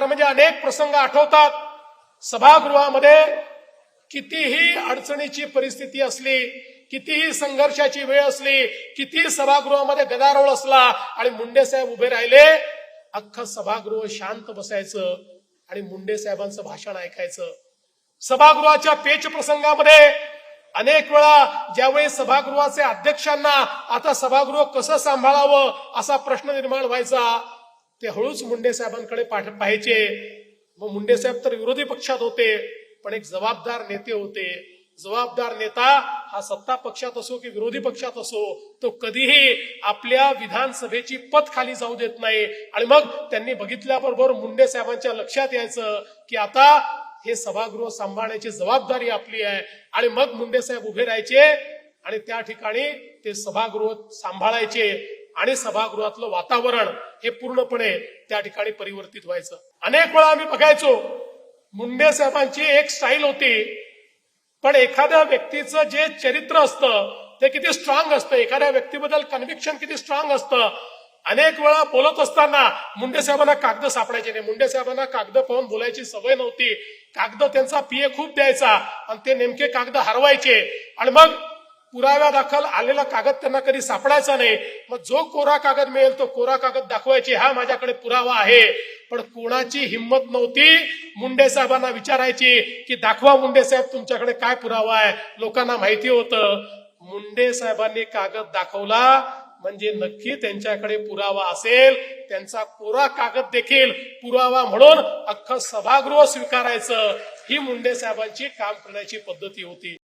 खरं म्हणजे अनेक प्रसंग आठवतात. सभागृहामध्ये कितीही अडचणीची परिस्थिती असली कितीही संघर्षाची वेळ असली कितीही सभागृहामध्ये गदारोळ असला आणि मुंडे साहेब उभे राहिले अख्खं सभागृह शांत बसायचं आणि मुंडे साहेबांचं भाषण ऐकायचं. सभागृहाच्या पेच प्रसंगामध्ये अनेक वेळा ज्यावेळी सभागृहाचे अध्यक्षांना आता सभागृह कसं सांभाळावं असा प्रश्न निर्माण व्हायचा ते हळूच मुंडे साहेबांकडे पाठ- पाहायचे. मग मुंडे साहेब तर विरोधी पक्षात होते पण एक जबाबदार नेते होते. जबाबदार नेता हा सत्ता पक्षात असो की विरोधी पक्षात असो तो कधीही आपल्या विधानसभेची पत खाली जाऊ देत नाही. आणि मग त्यांनी बघितल्याबरोबर मुंडे साहेबांच्या लक्षात यायचं की आता हे सभागृह सांभाळण्याची जबाबदारी आपली आहे. आणि मग मुंडे साहेब उभे राहायचे आणि त्या ठिकाणी ते सभागृह सांभाळायचे. आणि सभागृहातलं वातावरण हे पूर्णपणे त्या ठिकाणी परिवर्तित व्हायचं. अनेक वेळा आम्ही बघायचो मुंडे साहेबांची एक स्टाईल होती पण एखाद्या व्यक्तीचं जे चरित्र असतं ते किती स्ट्रॉंग असतं. एखाद्या व्यक्तीबद्दल कन्व्हिक्शन किती स्ट्रॉंग असतं. अनेक वेळा बोलत असताना मुंडे साहेबांना कागद सापडायचे नाही. मुंडे साहेबांना कागद पाहून बोलायची सवय नव्हती. कागद त्यांचा पीए खूप द्यायचा आणि ते नेमके कागद हरवायचे. आणि मग पुराव्या दाखल आलेला कागद त्यांना कधी सापडायचा नाही. मग जो कोरा कागद मिळेल तो कोरा कागद दाखवायचे हा माझ्याकडे पुरावा आहे. पण कोणाची हिंमत नव्हती मुंडे साहेबांना विचारायची की दाखवा मुंडे साहेब तुमच्याकडे काय पुरावा आहे. लोकांना माहिती होतं. मुंडे साहेबांनी कागद दाखवला म्हणजे नक्की त्यांच्याकडे पुरावा असेल. त्यांचा कोरा कागद देखील पुरावा म्हणून अख्खं सभागृह स्वीकारायचं. ही मुंडे साहेबांची काम करण्याची पद्धती होती.